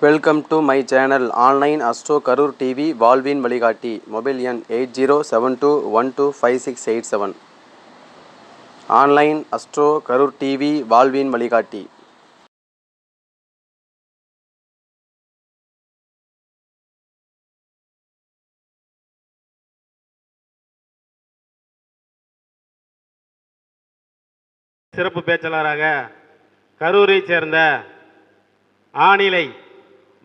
Welcome to my channel online astro Karur TV வாழ்வின் வழிகாட்டி mobile எண் eight zero seven two one two five six eight seven online astro Karur TV வாழ்வின் வழிகாட்டி சிறப்பு பேச்சாளராக கரூரைச் சேர்ந்த ஆணிலை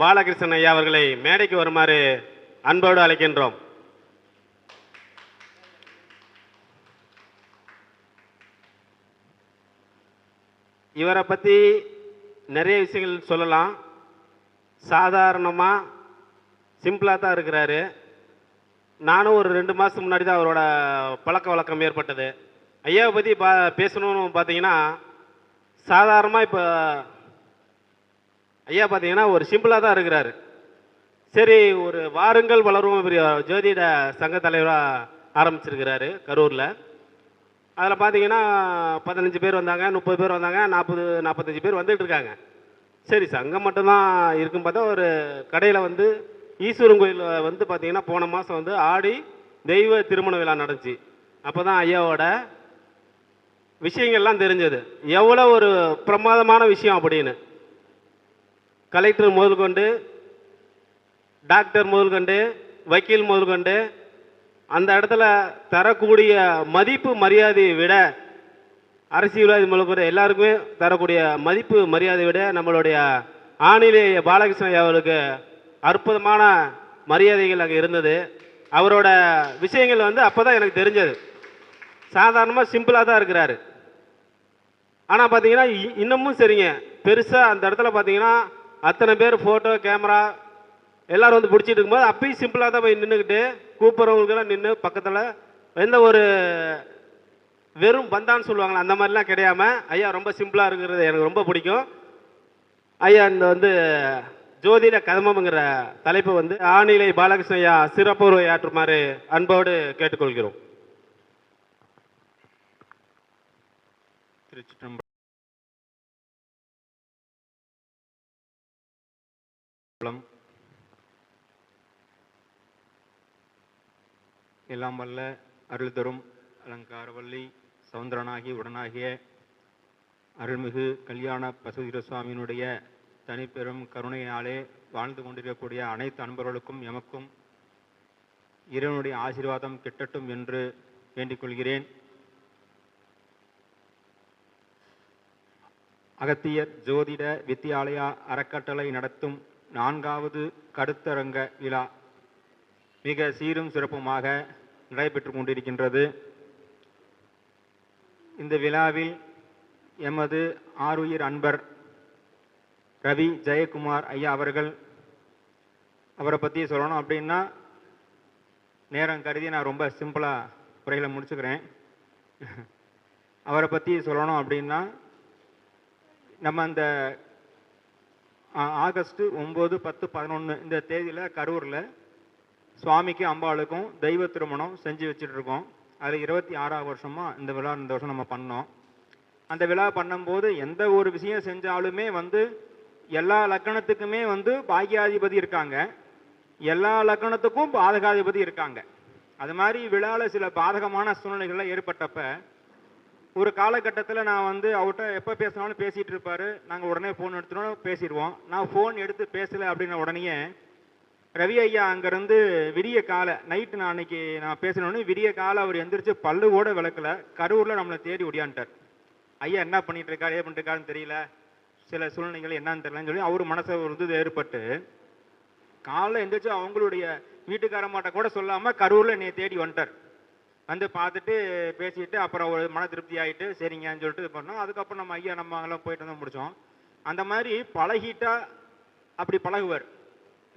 பாலகிருஷ்ணன் ஐயா அவர்களை மேடைக்கு வருமாறு அன்போடு அழைக்கின்றோம். இவரை பற்றி நிறைய விஷயங்கள் சொல்லலாம். சாதாரணமாக சிம்பிளாக தான் இருக்கிறாரு. நானும் ஒரு ரெண்டு மாதத்துக்கு முன்னாடி தான் அவரோட பழக்க வழக்கம் ஏற்பட்டது. ஐயாவை பற்றி பா பேசணும்னு பார்த்தீங்கன்னா சாதாரணமாக இப்போ ஐயா பார்த்தீங்கன்னா ஒரு சிம்பிளாக தான் இருக்கிறாரு. சரி ஒரு வாருங்கள் வளரும் பெரிய ஜோதிட சங்க தலைவராக ஆரம்பிச்சிருக்கிறாரு கரூரில். அதில் பார்த்தீங்கன்னா பதினஞ்சு பேர் வந்தாங்க முப்பது பேர் வந்தாங்க நாற்பது நாற்பத்தஞ்சு பேர் வந்துகிட்டு இருக்காங்க. சரி சங்கம் மட்டும்தான் இருக்கும் பார்த்தா ஒரு கடையில் வந்து ஈஸ்வரன் கோயிலில் வந்து பார்த்தீங்கன்னா போன மாதம் வந்து ஆடி தெய்வ திருமண விழா நடந்துச்சு. அப்போ தான் ஐயாவோட விஷயங்கள்லாம் தெரிஞ்சது. எவ்வளோ ஒரு பிரமாதமான விஷயம் அப்படின்னு. கலெக்டர் முதல் கொண்டு டாக்டர் முதல் கொண்டு வக்கீல் முதல் கொண்டு அந்த இடத்துல தரக்கூடிய மதிப்பு மரியாதையை விட அரசியல்வாதி முதல் எல்லாருக்குமே தரக்கூடிய மதிப்பு மரியாதையை விட நம்மளுடைய ஆணிலேய பாலகிருஷ்ணன் ஐயா அவருக்கு அற்புதமான மரியாதைகள் அங்கே இருந்தது. அவரோட விஷயங்கள் வந்து அப்போ தான் எனக்கு தெரிஞ்சது. சாதாரணமாக சிம்பிளாக தான் இருக்கிறாரு. ஆனால் பார்த்தீங்கன்னா இ- இன்னமும் சரிங்க. பெருசாக அந்த இடத்துல பார்த்தீங்கன்னா அத்தனை பேர் ஃபோட்டோ கேமரா எல்லோரும் வந்து பிடிச்சிட்டு இருக்கும்போது அப்பயும் சிம்பிளாக தான் போய் நின்றுக்கிட்டு கூப்பிட்றவங்களுக்கெல்லாம் நின்று பக்கத்தில் எந்த ஒரு வெறும் பந்தான்னு சொல்லுவாங்களே அந்த மாதிரிலாம் கிடையாம ஐயா ரொம்ப சிம்பிளாக இருக்கிறது எனக்கு ரொம்ப பிடிக்கும். ஐயா இந்த வந்து ஜோதிட கதமம்ங்கிற தலைப்பு வந்து ஆணிலை பாலகிருஷ்ண ஐயா சிறப்பு உரையாற்றுமாறு அன்போடு கேட்டுக்கொள்கிறோம். திருச்சிற்றம்பலம் எல்லாம் வல்ல அருள் தரும் அலங்காரவல்லி சவுந்தரனாகி உடனாகிய அருள்மிகு கல்யாண பசுதீர சுவாமியினுடைய தனிப்பெரும் கருணையாலே வாழ்ந்து கொண்டிருக்கக்கூடிய அனைத்து அன்பர்களுக்கும் எமக்கும் இறைவனுடைய ஆசீர்வாதம் கிட்டட்டும் என்று வேண்டிக்கொள்கிறேன் அகத்தியர் ஜோதிட வித்தியாலயா அறக்கட்டளை நடத்தும் நான்காவது கருத்தரங்க விழா மிக சீரும் சிறப்புமாக நடைபெற்று கொண்டிருக்கின்றது. இந்த விழாவில் எமது ஆருயிர் அன்பர் ரவி ஜெயக்குமார் ஐயா அவர்கள் அவரை பற்றி சொல்லணும் அப்படின்னா நேரம் கருதி நான் ரொம்ப சிம்பிளாக உரைகளை முடிச்சுக்கிறேன். அவரை பற்றி சொல்லணும் அப்படின்னா நம்ம அந்த ஆகஸ்ட்டு ஒம்பது பத்து பதினொன்று இந்த தேதியில் கரூரில் சுவாமிக்கு அம்பாளுக்கும் தெய்வ திருமணம் செஞ்சு வச்சுட்ருக்கோம் அதில் இருபத்தி ஆறாவது வருஷமாக இந்த விழா இந்த வருஷம் நம்ம பண்ணோம். அந்த விழா பண்ணும்போது எந்த ஒரு விஷயம் செஞ்சாலுமே வந்து எல்லா லக்கணத்துக்குமே வந்து பாக்கியாதிபதி இருக்காங்க. எல்லா லக்கணத்துக்கும் பாதகாதிபதி இருக்காங்க. அது மாதிரி விழாவில் சில பாதகமான சூழ்நிலைகள்லாம் ஏற்பட்டப்போ ஒரு காலகட்டத்தில் நான் வந்து அவர்கிட்ட எப்போ பேசினாலும் பேசிகிட்டு இருப்பார். நாங்கள் உடனே ஃபோன் எடுத்துனாலும் பேசிடுவோம். நான் ஃபோன் எடுத்து பேசலை அப்படின்ன உடனேயே ரவி ஐயா அங்கேருந்து விடிய காலை நைட்டு நான் அன்னைக்கு நான் பேசினோடனே விடிய காலை அவர் எந்திரிச்சு பல்லு கூட விளக்கல. கரூரில் நம்மளை தேடி ஒடியான்ட்டார் ஐயா என்ன பண்ணிட்டு இருக்காரு ஏன் பண்ணிட்டுருக்காருன்னு தெரியல. சில சூழ்நிலைகள் என்னன்னு தெரியலன்னு சொல்லி அவர் மனசை வந்து ஏற்பட்டு காலைல எந்திரிச்சு அவங்களுடைய வீட்டுக்காரமாட்ட கூட சொல்லாமல் கரூரில் என்னை தேடி வந்துட்டார். வந்து பார்த்துட்டு பேசிட்டு அப்புறம் ஒரு மன திருப்தி ஆகிட்டு சரிங்கன்னு சொல்லிட்டு இது பண்ணோம். அதுக்கப்புறம் நம்ம ஐயா நம்ம அங்கெல்லாம் போயிட்டு வந்து முடித்தோம் அந்த மாதிரி பழகிட்டா அப்படி பழகுவார்.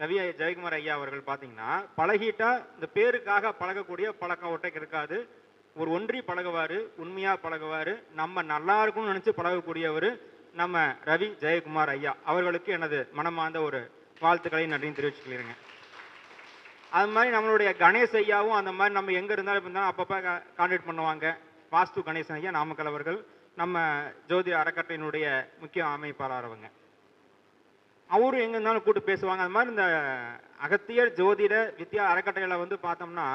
ரவி ஜெயக்குமார் ஐயா அவர்கள் பார்த்தீங்கன்னா பழகிட்டா இந்த பேருக்காக பழகக்கூடிய பழக்கம் ஒட்டைக்கு இருக்காது. ஒரு ஒன்றி பழகுவார் உண்மையாக பழகுவார் நம்ம நல்லா இருக்கும்னு நினச்சி பழகக்கூடியவர் நம்ம ரவி ஜெயக்குமார் ஐயா. அவர்களுக்கு எனது மனமார்ந்த ஒரு வாழ்த்துக்களை நன்றியும் தெரிவிச்சுக்கிறேங்க. அது மாதிரி நம்மளுடைய கணேஷ் ஐயாவும் அந்த மாதிரி நம்ம எங்கே இருந்தாலும் இருந்தாலும் அப்பப்போ கான்டாக்ட் பண்ணுவாங்க. வாஸ்து கணேசன் ஐயா நாமக்கல் அவர்கள் நம்ம ஜோதி அறக்கட்டையினுடைய முக்கிய அமைப்பாளர் அவங்க. அவரும் எங்கே இருந்தாலும் கூட்டு பேசுவாங்க. அது மாதிரி இந்த அகத்தியர் ஜோதிட வித்யா அறக்கட்டையில் வந்து பார்த்தோம்னா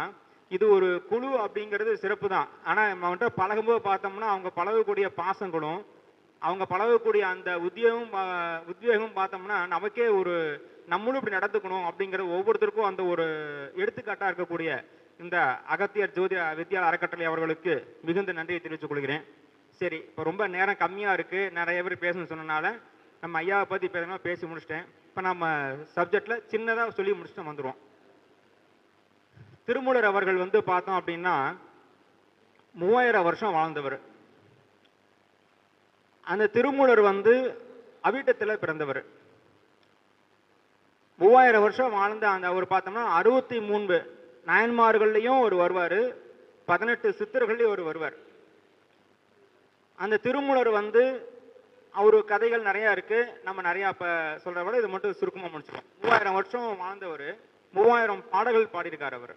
இது ஒரு குழு அப்படிங்கிறது சிறப்பு தான் ஆனால் அவன்கிட்ட பழகும்போது பார்த்தோம்னா அவங்க பழகக்கூடிய பாசங்களும் அவங்க பழகக்கூடிய அந்த உத்தியோகம் உத்வேகம் பார்த்தோம்னா நமக்கே ஒரு நம்மளும் இப்படி நடந்துக்கணும் அப்படிங்கிறது ஒவ்வொருத்தருக்கும் அந்த ஒரு எடுத்துக்காட்டாக இருக்கக்கூடிய இந்த அகத்தியர் ஜோதி வித்யா அறக்கட்டளை அவர்களுக்கு மிகுந்த நன்றியை தெரிவித்துக் கொள்கிறேன். சரி இப்போ ரொம்ப நேரம் கம்மியாக இருக்குது நிறைய பேர் பேசணும்னு சொன்னனால நம்ம ஐயாவை பற்றி பேசணும் பேசி முடிச்சிட்டேன். இப்போ நம்ம சப்ஜெக்டில் சின்னதாக சொல்லி முடிச்சுட்டு வந்துடுவோம் திருமூலர் அவர்கள் வந்து பார்த்தோம் அப்படின்னா மூவாயிரம் வருஷம் வாழ்ந்தவர். அந்த திருமூலர் வந்து அவிட்டத்தில் பிறந்தவர். மூவாயிரம் வருஷம் வாழ்ந்த அந்த அவர் பார்த்தோம்னா அறுபத்தி மூன்று நயன்மார்கள்லேயும் ஒரு வருவார் பதினெட்டு சித்தர்கள்லையும் ஒரு வருவார். அந்த திருமூலர் வந்து அவர் கதைகள் நிறையா இருக்குது நம்ம நிறையா இப்போ சொல்கிற விட இது மட்டும் சுருக்கமாக முடிச்சிடும் மூவாயிரம் வருஷம் வாழ்ந்தவர் மூவாயிரம் பாடல்கள் பாடியிருக்கார் அவர்.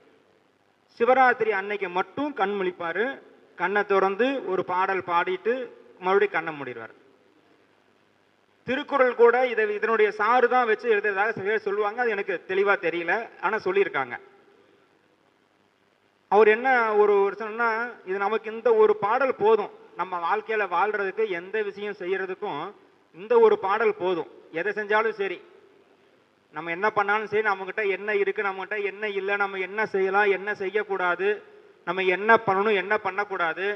சிவராத்திரி அன்னைக்கு மட்டும் கண் முழிப்பார் கண்ணை திறந்து ஒரு பாடல் பாடிட்டு மறுபடியும் கண்ணை மூடிடுவார். திருக்குறள் கூட இதை இதனுடைய சாறு தான் வச்சு எழுதுறதாக சில பேர் சொல்லுவாங்க. அது எனக்கு தெளிவாக தெரியல. ஆனால் சொல்லியிருக்காங்க. அவர் என்ன ஒரு ஒரு சொன்னா இது நமக்கு இந்த ஒரு பாடல் போதும். நம்ம வாழ்க்கையில் வாழ்கிறதுக்கு எந்த விஷயம் செய்கிறதுக்கும் இந்த ஒரு பாடல் போதும். எதை செஞ்சாலும் சரி. நம்ம என்ன பண்ணாலும் சரி நம்மக்கிட்ட என்ன இருக்குது நம்மகிட்ட என்ன இல்லை நம்ம என்ன செய்யலாம் என்ன செய்யக்கூடாது நம்ம என்ன பண்ணணும் என்ன பண்ணக்கூடாது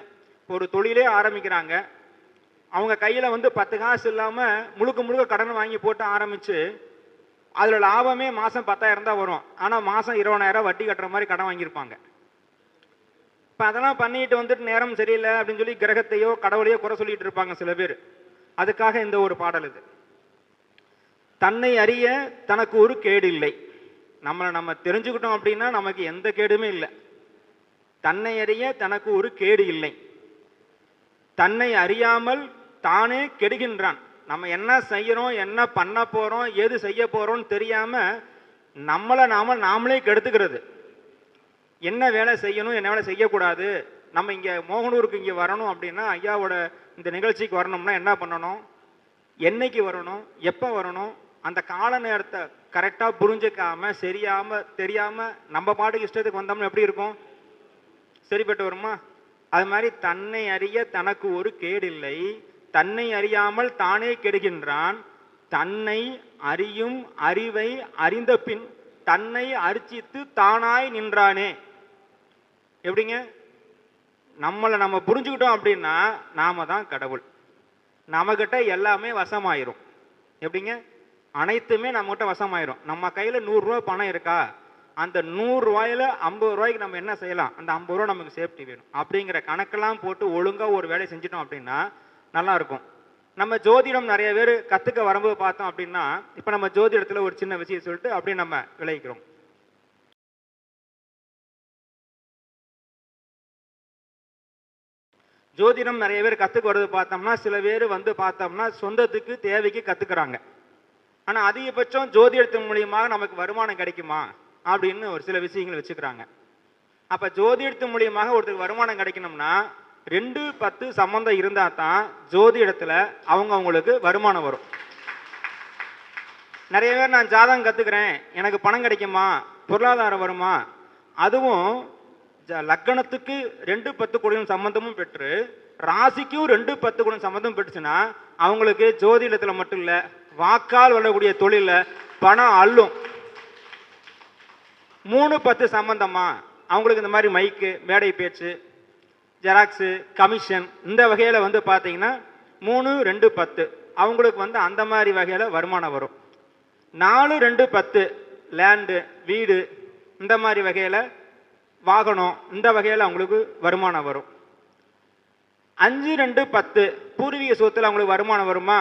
ஒரு தொழிலே ஆரம்பிக்கிறாங்க. அவங்க கையில் வந்து பத்து காசு இல்லாமல் முழுக்க முழுக்க கடன் வாங்கி போட்டு ஆரம்பித்து அதில் லாபமே மாதம் பத்தாயிரம் தான் வரும். ஆனால் மாதம் இருபதாயிரம் வட்டி கட்டுற மாதிரி கடன் வாங்கியிருப்பாங்க. இப்போ அதெல்லாம் பண்ணிட்டு வந்துட்டு நேரம் சரியில்லை அப்படின்னு சொல்லி கிரகத்தையோ கடவுளையோ குறை சொல்லிட்டு இருப்பாங்க சில பேர். அதுக்காக இந்த ஒரு பாடல் இது. தன்னை அறிய தனக்கு ஒரு கேடு இல்லை. நம்மளை நம்ம தெரிஞ்சுக்கிட்டோம் அப்படின்னா நமக்கு எந்த கேடுமே இல்லை. தன்னை அறிய தனக்கு ஒரு கேடு இல்லை. தன்னை அறியாமல் தானே கெடுகின்றான். நம்ம என்ன செய்யறோம் என்ன பண்ண போறோம் எது செய்ய போறோம்னு தெரியாம நம்மளை நாம நாமளே கெடுத்துக்கிறது. என்ன வேலை செய்யணும் என்ன வேலை செய்யக்கூடாது? நம்ம இங்கே மோகனூருக்கு இங்கே வரணும் அப்படின்னா ஐயாவோட இந்த நிகழ்ச்சிக்கு வரணும்னா என்ன பண்ணணும்? என்னைக்கு வரணும்? எப்போ வரணும்? அந்த கால நேரத்தை கரெக்டாக புரிஞ்சுக்காம சரியாம தெரியாமல் நம்ம பாட்டுக்கு இஷ்டத்துக்கு வந்தோம்னா எப்படி இருக்கும்? சரிப்பட்டு வருமா? அது மாதிரி தன்னை அறிய தனக்கு ஒரு கேடில்லை. தன்னை அறியாமல் தானே கெடுகின்றான் தன்னை அறியும் அறிவை அறிந்த பின் தன்னை அரிச்சித்து தானாய் நின்றானே. எப்படிங்க? நம்மளை நம்ம புரிஞ்சுக்கிட்டோம் அப்படின்னா நாம தான் கடவுள். நம்மக்கிட்ட எல்லாமே வசமாயிரும். எப்படிங்க? அனைத்துமே நம்மகிட்ட வசமாயிரும். நம்ம கையில் நூறுரூவா பணம் இருக்கா? அந்த நூறுரூவாயில் ஐம்பது ரூபாய்க்கு நம்ம என்ன செய்யலாம்? அந்த ஐம்பது ரூபா நமக்கு சேஃப்டி வேணும். அப்படிங்கிற கணக்கெல்லாம் போட்டு ஒழுங்காக ஒரு வேலையை செஞ்சிட்டோம் அப்படின்னா நல்லா இருக்கும் நம்ம ஜோதிடம் நிறைய பேர் கற்றுக்க வரும்போது பார்த்தோம் அப்படின்னா இப்போ நம்ம ஜோதிடத்தில் ஒரு சின்ன விஷயம் சொல்லிட்டு அப்படியே நம்ம விளைவிக்கிறோம் ஜோதிடம் நிறைய பேர் கற்றுக்க வரது பார்த்தோம்னா சில பேர் வந்து பார்த்தோம்னா சொந்தத்துக்கு தேவைக்கு கற்றுக்குறாங்க ஆனால் அதிகபட்சம் ஜோதிடத்தின் மூலியமாக நமக்கு வருமானம் கிடைக்குமா? அப்படின்னு ஒரு சில விஷயங்கள் வச்சுக்கிறாங்க. அப்போ ஜோதிடத்தின் மூலியமாக ஒருத்தருக்கு வருமானம் கிடைக்கணும்னா ரெண்டு பத்து சம்மந்தம் இருந்தால் தான் ஜோதி இடத்துல அவங்க அவங்களுக்கு வருமானம் வரும். நிறைய பேர் நான் ஜாதகம் கற்றுக்கிறேன் எனக்கு பணம் கிடைக்குமா? பொருளாதாரம் வருமா? அதுவும் ஜ- லக்கணத்துக்கு ரெண்டு பத்து குடியும் சம்பந்தமும் பெற்று ராசிக்கும் ரெண்டு பத்து கோடியும் சம்மந்தம் பெற்றுச்சுன்னா அவங்களுக்கு ஜோதிடத்தில் மட்டும் இல்லை வாக்கால் வரக்கூடிய தொழிலில் பணம் அள்ளும். மூணு பத்து சம்பந்தமா? அவங்களுக்கு இந்த மாதிரி மைக்கு மேடை பேச்சு ஜெராக்ஸு கமிஷன் இந்த வகையில் வந்து பார்த்தீங்கன்னா மூணு ரெண்டு பத்து. அவங்களுக்கு வந்து அந்த மாதிரி வகையில் வருமானம் வரும். நாலு ரெண்டு பத்து. லேண்டு வீடு இந்த மாதிரி வகையில் வாகனம் இந்த வகையில் அவங்களுக்கு வருமானம் வரும். அஞ்சு ரெண்டு பத்து. பூர்வீக சொத்தில் அவங்களுக்கு வருமானம் வருமா?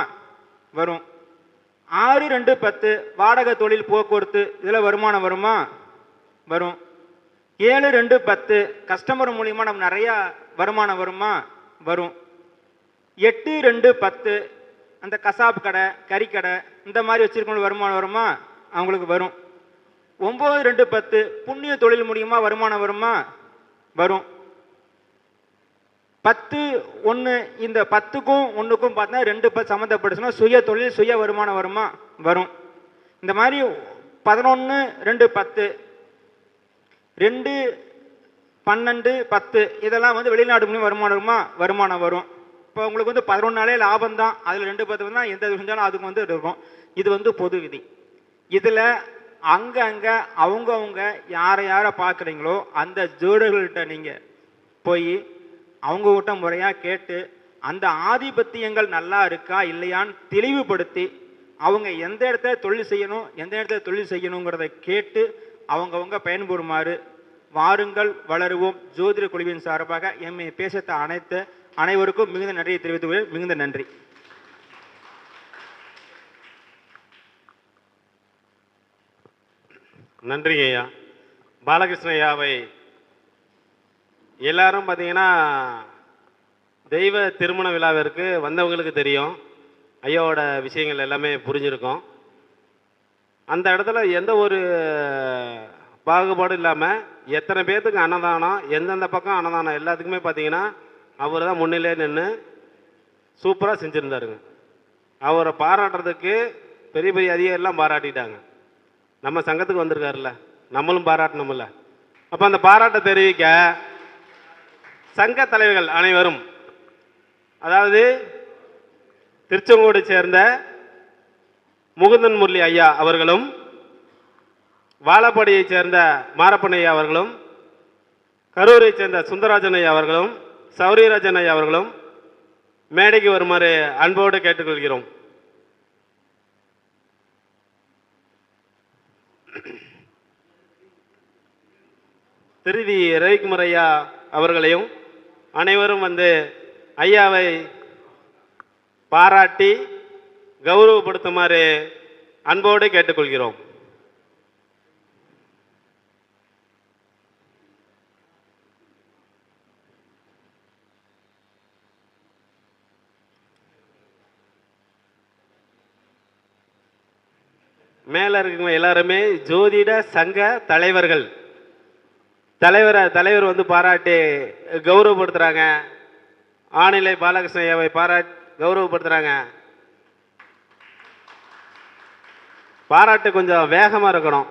வரும். ஆறு ரெண்டு பத்து. வாடகை தொழில் போக்குவரத்து இதில் வருமானம் வருமா? வரும். ஏழு ரெண்டு பத்து. கஸ்டமர் மூலியமாக நம்ம நிறையா வருமானம் வருமா? வரும். எட்டு ரெண்டு பத்து அந்த கசாப் கடை கறிக்கடை இந்த மாதிரி வச்சுருக்கவங்களுக்கு வருமானம் வருமா? அவங்களுக்கு வரும். ஒம்பது ரெண்டு பத்து புண்ணிய தொழில் மூலியமாக வருமானம் வருமா? வரும். பத்து ஒன்று இந்த பத்துக்கும் ஒன்றுக்கும் பார்த்தா ரெண்டு பத்து சம்மந்தப்பட்டுச்சுன்னா சுய தொழில் சுய வருமானம் வருமா? வரும். இந்த மாதிரி பதினொன்று ரெண்டு பத்து ரெண்டு பன்னெண்டு பத்து இதெல்லாம் வந்து வெளிநாடு மூலியம் வருமானமா வருமானம் வரும். இப்போ உங்களுக்கு வந்து பதினொன்னாலே லாபம் தான் அதில் ரெண்டு பத்து தான் எந்த செஞ்சாலும் அதுக்கு வந்து இருக்கும். இது வந்து பொது விதி. இதில் அங்கங்கே அவங்கவுங்க யாரை யாரை பார்க்குறீங்களோ அந்த ஜோடர்கள்ட்ட நீங்கள் போய் அவங்கக்கிட்ட முறையாக கேட்டு அந்த ஆதிபத்தியங்கள் நல்லா இருக்கா இல்லையான்னு தெளிவுபடுத்தி அவங்க எந்த இடத்துல தொழில் செய்யணும் எந்த இடத்துல தொழில் செய்யணுங்கிறத கேட்டு அவங்கவுங்க பயன்பெறுமாறு வாருங்கள் வளருவோம். ஜோதிட குழுவின் சார்பாக எம்மை பேசத்த அனைத்து அனைவருக்கும் மிகுந்த நன்றியை தெரிவித்துக் மிகுந்த நன்றி. நன்றிங்க ஐயா. பாலகிருஷ்ண ஐயாவை எல்லாரும் பார்த்தீங்கன்னா தெய்வ திருமண விழாவிற்கு வந்தவங்களுக்கு தெரியும். ஐயாவோட விஷயங்கள் எல்லாமே புரிஞ்சிருக்கும். அந்த இடத்துல எந்த ஒரு பாகுபாடும் இல்லாமல் எத்தனை பேர்த்துக்கு அன்னதானம் எந்தெந்த பக்கம் அன்னதானம் எல்லாத்துக்குமே பார்த்தீங்கன்னா அவர் தான் முன்னிலே நின்று சூப்பராக செஞ்சுருந்தாருங்க. அவரை பாராட்டுறதுக்கு பெரிய பெரிய அதிகாரிலாம் பாராட்டிட்டாங்க. நம்ம சங்கத்துக்கு வந்திருக்காருல்ல நம்மளும் பாராட்டணும்ல. அப்போ அந்த பாராட்டை தெரிவிக்க சங்க தலைவர்கள் அனைவரும் அதாவது திருச்செங்கோடு சேர்ந்த முகுந்தன் முரளி ஐயா அவர்களும் வாழப்பாடியைச் சேர்ந்த மாரப்பன் அவர்களும் கரூரைச் சேர்ந்த சுந்தரராஜன் ஐயா அவர்களும் சௌரியராஜன் ஐயா அவர்களும் மேடைக்கு வருமாறு அன்போடு கேட்டுக்கொள்கிறோம். திருதி ரவிக்குமார் ஐயா அவர்களையும் அனைவரும் வந்து ஐயாவை பாராட்டி கௌரவப்படுத்துமாறு அன்போடு கேட்டுக்கொள்கிறோம். மேலே இருக்கவங்க எல்லாருமே ஜோதிட சங்க தலைவர்கள். தலைவரை தலைவர் வந்து பாராட்டி கௌரவப்படுத்துகிறாங்க ஆணிலை பாலகிருஷ்ண ஐயாவை பாராட்டி கௌரவப்படுத்துகிறாங்க பாராட்டு கொஞ்சம் வேகமாக இருக்கணும்.